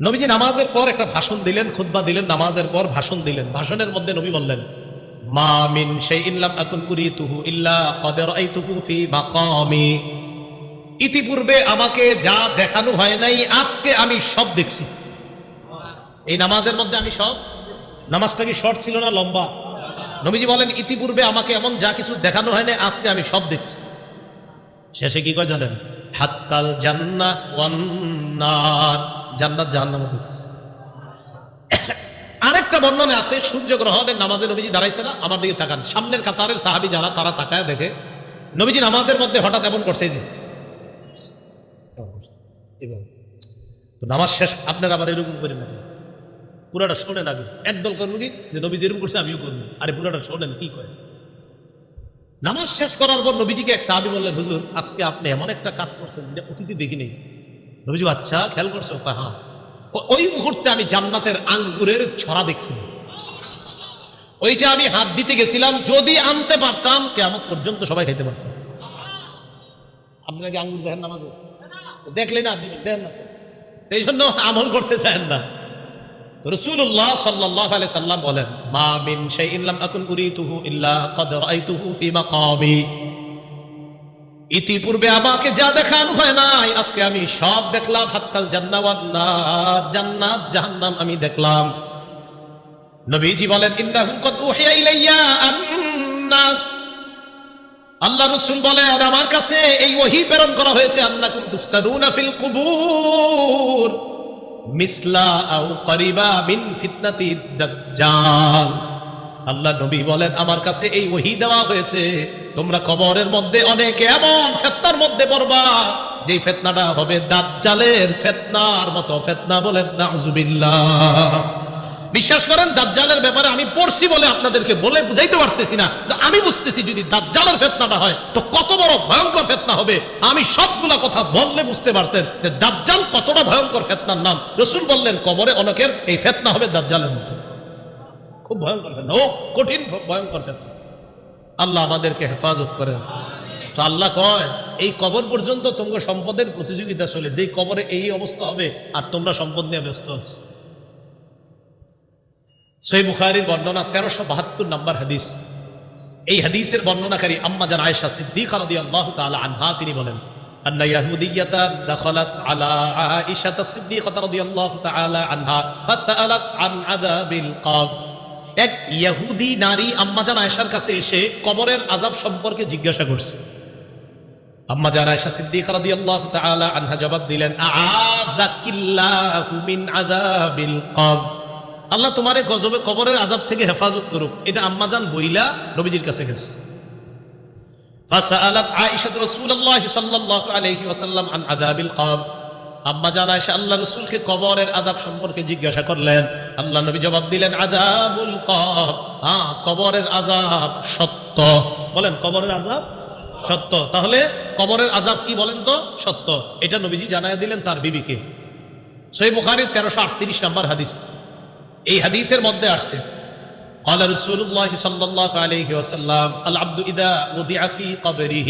নবীজি নামাজের পর একটা ভাষণ দিলেন, খুতবা দিলেন, নামাজের পর ভাষণ দিলেন। ভাষণের মধ্যে নবী বললেন, মা মিন শাইইন লাম আকুন উরিতুহু ইল্লা মাকামি। ইতিপূর্বে আমাকে যা দেখানো হয় নাই, আজকে আমি সব দেখছি। এই নামাজের মধ্যে আমি সব নামাজটা কি শর্ট ছিল না লম্বা? নবীজি বলেন, ইতিপূর্বে আমাকে এমন যা কিছু দেখানো হয় না আজকে আমি সব দেখছি। শেষে কি কয় জানেন? হাত্তাল জান্নাত ওয়ান নার জান্নাত জাহান্নাম দেখছি আরেকটা বর্ণনে আছে, সূর্য গ্রহণের নামাজে নবীজি দাঁড়াইছে না, আমার দিকে তাকান। সামনের কাতারের সাহাবি যারা, তারা তাকায় দেখে, নবীজি নামাজের মধ্যে হঠাৎ এমন করছে যে। নামাজ শেষ, আপনারা আবার এরকম করেন না পুরাটা শোনেন আগে। একদল করব কি? যে নবী যেরকম করছে, আমিও করব। আরে, পুরাটা শোনেন, কি করে নামাজ শেষ করার পর নবীজিকে এক সাহাবি বললেন, হুজুর, আজকে আপনি এমন একটা কাজ করছেন, যে অতীতে দেখিনি নবীজি আচ্ছা খেয়াল করছ? হ্যাঁ। ওই মুহূর্তে আমি জান্নাতের আঙ্গুরের ছড়া দেখছি। ওইটা আমি হাত দিতে গেছিলাম যদি আনতে পারতাম কেমন পর্যন্ত সবাই খেতে পারতাম আপনি নাকি আঙ্গুর দেখেন নামাজে দেখলেন না দিবেন, দেন না এই জন্য আমল করতে চান না। রসুল্লাহ সাল্লাহ আলাইহি সাল্লাম বলেন মা মিন শাইইন লাম আকুন উরিতুহু ইল্লা ক্বাদ রাআইতুহু ফি ইতিপূর্বে আমাকে যা দেখানো হয় নাই, আজকে আমি সব দেখলাম, হাত্তাল জান্নাত ওয়ান নার জান্নাত, জাহান্নাম আমি দেখলাম। নবীজি বলেন, ইন্নাহু কদ উহিয়া ইলাইয়া আন্না। আল্লাহ রসুল বলেন, আমার কাছে এই ওহি প্রেরণ করা হয়েছে, আন্নাকুম তুফতানুনা ফিল কুবুর। মিসলা আও করিবা মিন ফিতনাতি দাজ্জাল। আল্লাহ নবী বলেন, আমার কাছে এই ওহি দেওয়া হয়েছে। তোমরা কবরের মধ্যে অনেক এমন ফেতনার মধ্যে পড়বা যে ফেতনাটা হবে দাজ্জালের ফেতনার মতো ফেতনা বলেন, নাউজুবিল্লাহ। বিশ্বাস করেন, দাজ্জালের ব্যাপারে আমি পড়ছি বলে আপনাদেরকে বলে বুঝাইতে পারতেছি না। আমি বুঝতেছি, যদি দাজ্জালের ফেতনাটা হয়, তো কত বড় ভয়ঙ্কর ফেতনা হবে। আমি সবগুলা কথা বললে বুঝতে পারতেন যে, দাজ্জাল কতটা ভয়ঙ্কর ফেতনার নাম। রসুল বললেন, কবরে অনেকের এই ফেতনা হবে দাজ্জালের মতো। খুব ভয়ঙ্কর ফেতনা ও কঠিন ভয়ঙ্কর ফেতনা আল্লাহ আমাদেরকে হেফাজত করেন তো আল্লাহ কয় এই কবর পর্যন্ত তোমার সম্পদের প্রতিযোগিতা চলে যেই কবরে এই অবস্থা হবে আর তোমরা সম্পদ নিয়ে ব্যস্ত আছো সই বুখারির বর্ণনা তেরোশো বাহাত্তর নম্বর হাদিস এই হাদিসের বর্ণনাকারী আম্মা জান আয়েশা সিদ্দিকা রাদিয়াল্লাহু তাআলা আনহা তিনি বলেন أن يهودية دخلت على عائشة الصديقة رضي الله تعالى عنها فسألت عن عذاب القبر এক ইয়াহুদি নারী আম্মা জান আয়সার কাছে এসে কবরের আজাব সম্পর্কে জিজ্ঞাসা করছে। আম্মা জান আয়সা সিদ্দিক রাদি আল্লাহ তাআলা আনহা জবাব দিলেন, আযাকিল্লাহু মিন আযাবিল কবর। আল্লাহ তোমারে গজবে, কবরের আজাব থেকে হেফাজত করুক। এটা আম্মা জান বইলা নবীজির কাছে গেছে। ফাসালাত আয়েশা রাসূলুল্লাহ সাল্লাল্লাহু আলাইহি ওয়াসাল্লাম আন আযাবিল কবর। আম্মা জান আয়েশা আল্লাহ রাসূলকে কবরের আযাব সম্পর্কে জিজ্ঞাসা করলেন আল্লাহ নবী জবাব দিলেন আযাবুল কবর হ্যাঁ কবরের আযাব সত্য বলেন কবরের আযাব সত্য তাহলে কবরের আযাব কি বলেন তো সত্য এটা নবীজি জানায় দিলেন তার বিবিকে সহিহ বুখারীর 1338 নম্বর হাদিস এই হাদিসের মধ্যে আসছে قال رسول الله صلى الله عليه وسلم العبد اذا وضع في قبره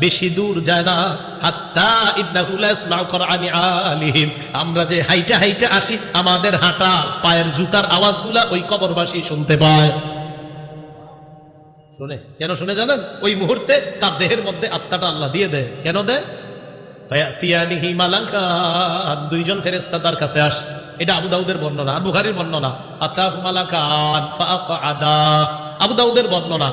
বেশি দূর যায় না। হাত্তা কুরআনি আলিহিম। আমরা যে হাইটা হাইটা আসি, আমাদের হাঁটা, পায়ের জুতার আওয়াজগুলা ওই কবরবাসী শুনতে পায়। শুনে? কেন শুনে জানেন? ওই মুহূর্তে তার দেহের মধ্যে আত্মাটা আল্লাহ দিয়ে দেয়। কেন দেয়? দুইজন ফেরেশতা তার কাছে আস। এটা আবু দাউদের বর্ণনা, আর বুখারীর বর্ণনা। আতাহু মালাকান ফাআকআদা আবু দাউদের বর্ণনা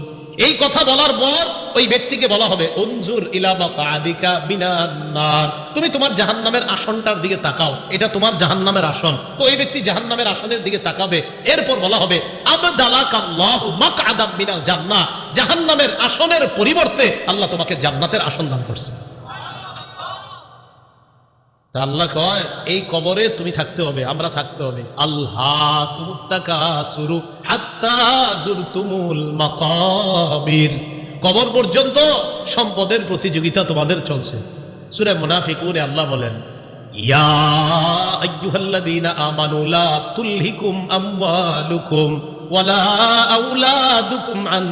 এই কথা বলার পর ওই ব্যক্তিকে বলা হবে অঞ্জুর ইলামা বিনান্নার তুমি তোমার জাহান্নামের আসনটার দিকে তাকাও, এটা তোমার জাহান্নামের আসন। তো এই ব্যক্তি জাহান্নামের আসনের দিকে তাকাবে, এরপর বলা হবে, আবদালাকাল্লাহু মাকআদাম মিনাল আসনের পরিবর্তে আল্লাহ তোমাকে জান্নাতের আসন দান করছে। তা আল্লাহ কয়, এই কবরে তুমি থাকতে হবে, আমরা থাকতে হবে। আল্লাহ মাকাবির। কবর পর্যন্ত সম্পদের প্রতিযোগিতা তোমাদের চলছে। সূরা মুনাফিকুনে আল্লাহ বলেন, ইয়া ওয়ালা আন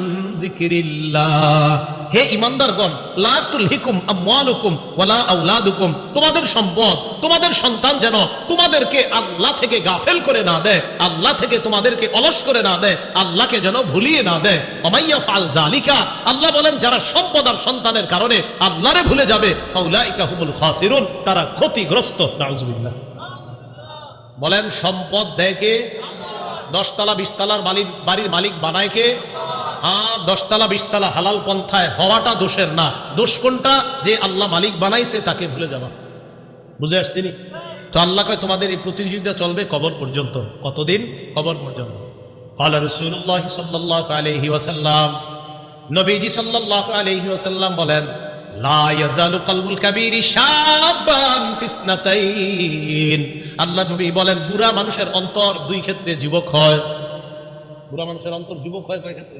হে ইমানদারগণ, লা তুলহিকুম আমওয়ালুকুম ওয়ালা আউলাদুকুম তোমাদের সম্পদ, তোমাদের সন্তান যেন তোমাদেরকে আল্লাহ থেকে গাফেল করে না দেয়, আল্লাহ থেকে তোমাদেরকে অলস করে না দেয়, আল্লাহকে যেন ভুলিয়ে না দেয়। অমাইয়া ফাল জালিকা আল্লাহ বলেন, যারা সম্পদ আর সন্তানের কারণে আল্লাহরে ভুলে যাবে, ফাউলাইকা হুমুল খাসিরুন, তারা ক্ষতিগ্রস্ত, নাউজুবিল্লাহ। বলেন, সম্পদ দেয় কে? দশতলা, বিশতলার মালিক, বাড়ির মালিক বানায় কে? হ্যাঁ দশতলা, বিশতলা হালাল পন্থায় হওয়াটা দোষের না। দোষ কোনটা? যে আল্লাহ মালিক বানাইছে তাকে ভুলে যাওয়া। বুঝে আসছিনি তো আল্লাহ কয়, তোমাদের এই প্রতিযোগিতা চলবে কবর পর্যন্ত। কতদিন? কবর পর্যন্ত। আল্লাহ রসুল্লাহ সাল্লাহ আলহি ওয়াসাল্লাম, নবীজি সাল্লাহ আলহি ওয়াসাল্লাম বলেন আল্লাহ নবী বলেন, বুড়া মানুষের অন্তর দুই ক্ষেত্রে যুবক হয়। বুড়া মানুষের অন্তর যুবক হয় কয় ক্ষেত্রে?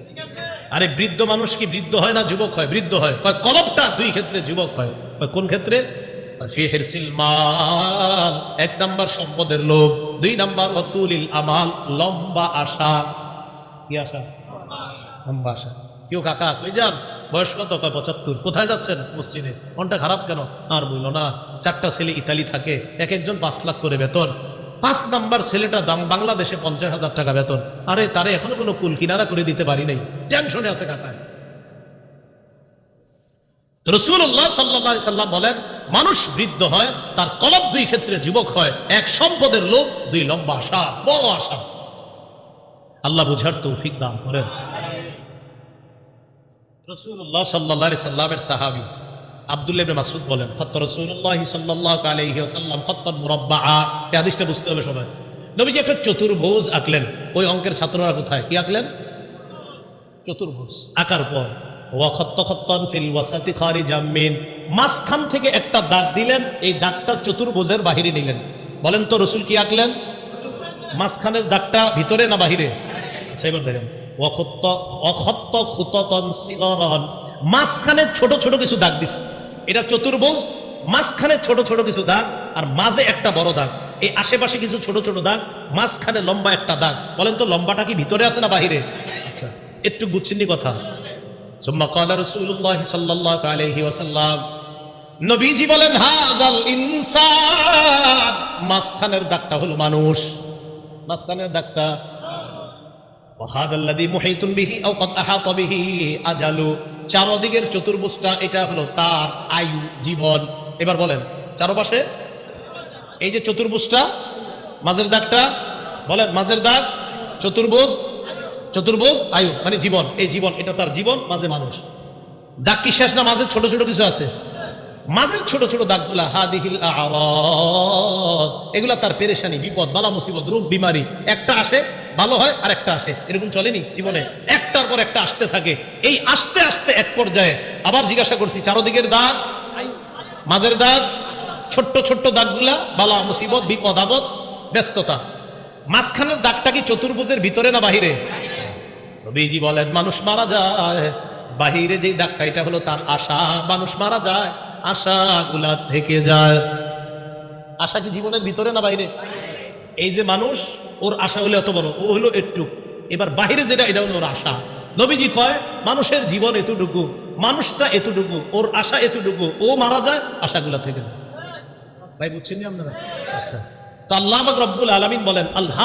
আরে বৃদ্ধ মানুষ কি বৃদ্ধ হয় না যুবক হয়? বৃদ্ধ হয়। কয় কলবটা দুই ক্ষেত্রে যুবক হয়। কোন ক্ষেত্রে? এক নাম্বার সম্পদের লোভ, দুই নাম্বার অতুলিল আমাল, লম্বা আশা। কি আশা? লম্বা আশা। কেউ কাকা, কই যান? বয়স কত? কয় পঁচাত্তর। কোথায় যাচ্ছেন মসজিদে? মনটা খারাপ কেন? আর বলল না। চারটা ছেলে ইতালি থাকে, এক একজন পাঁচ লাখ করে বেতন। পাঁচ নাম্বার ছেলেটা দাম বাংলাদেশে পঞ্চাশ হাজার টাকা বেতন। আরে তারে এখনও কোনো কুল কিনারা করে দিতে পারি নাই। টেনশনে আছে কাকায়। রসুল্লাহ সাল্লাহ সাল্লাম বলেন মানুষ বৃদ্ধ হয় তার কলব দুই ক্ষেত্রে যুবক হয়। এক সম্পদের লোক দুই লম্বা আশা। বড় আশা। আল্লাহ বুঝার তৌফিক দান করেন। রসুল্লাহ সাল্লাহ সাল্লামের সাহাবি আব্দুল্লাহ ইবনে বলেন, খত্ত বুঝতে হবে সবাই। একটা চতুর্ভুজ আঁকলেন। ওই অঙ্কের ছাত্ররা কোথায়? কি আঁকলেন? চতুর্ভুজ। আঁকার পর মাঝখান থেকে একটা দাগ দিলেন, এই দাগটা চতুর্ভুজের বাহিরে নিলেন। বলেন তো রসুল কি আঁকলেন? মাঝখানের দাগটা ভিতরে না বাহিরে? আচ্ছা এবার দেখেন। অখত্ত অখত্ত সিগরন। মাঝখানে ছোট ছোট কিছু দাগ দিস এটা চতুর্ভুজ মাঝখানে ছোট ছোট কিছু দাগ আর মাঝে একটা বড় দাগ। এই আশেপাশে কিছু ছোট ছোট দাগ মাঝখানে লম্বা একটা দাগ। বলেন তো লম্বাটা কি ভিতরে আছে না বাহিরে? আচ্ছা। একটু বুঝছেননি কথা। নবীজি বলেন হাদাল ইনসান। মাঝখানের দাগটা হলো মানুষ। মাঝখানের দাগটা চারদিকের চতুর্ভুজটা এটা হলো তার আয়ু, জীবন। এবার বলেন, চারপাশে এই যে চতুর্ভুজটা, মাঝের দাগটা, বলেন, মাঝের দাগ, চতুর্ভুজ চতুর্ভুজ, আয়ু মানে জীবন। এই জীবন, এটা তার জীবন, মাঝে মানুষ। দাগ কি শেষ না মাঝে? ছোট ছোট কিছু আছে। মাঝের ছোট ছোট দাগগুলা, হাদিহিল আরাজ, এগুলা তার পেরেশানি, বিপদ, বালা, মুসিবত, রোগ, বিমারি। একটা আসে ভালো হয় আর একটা আসে। এরকম চলেনি জীবনে। একটার পর একটা আসতে থাকে। এই আসতে আসতে এক পর্যায়ে আবার জিজ্ঞাসা করছি, চারোদিকের দাগ, মাঝের দাগ, ছোট্ট ছোট্ট দাগগুলা, বালা, মুসিবত, বিপদ, আপদ, ব্যস্ততা। মাঝখানের দাগটা কি চতুর্ভুজের ভিতরে না বাহিরে? নবীজি বলেন, মানুষ মারা যায়, বাহিরে যে দাগটা, এটা হলো তার আশা। মানুষ মারা যায় আশা গুলা থেকে যায়। আশা কি জীবনের ভিতরে না বাইরে এই যে মানুষ, ওর আশা হলে এত বড়, ও হলো একটু। এবার বাহিরে যেটা, এটা হলো ওর আশা। নবীজি কয়, মানুষের জীবন এতটুকু, মানুষটা এতটুকু, ওর আশা এতটুকু, ও মারা যায়, আশাগুলা থেকে ভাই বুঝছেন আপনারা? আচ্ছা। তো আল্লাহ রব্বুল আলমিন বলেন আল্লাহ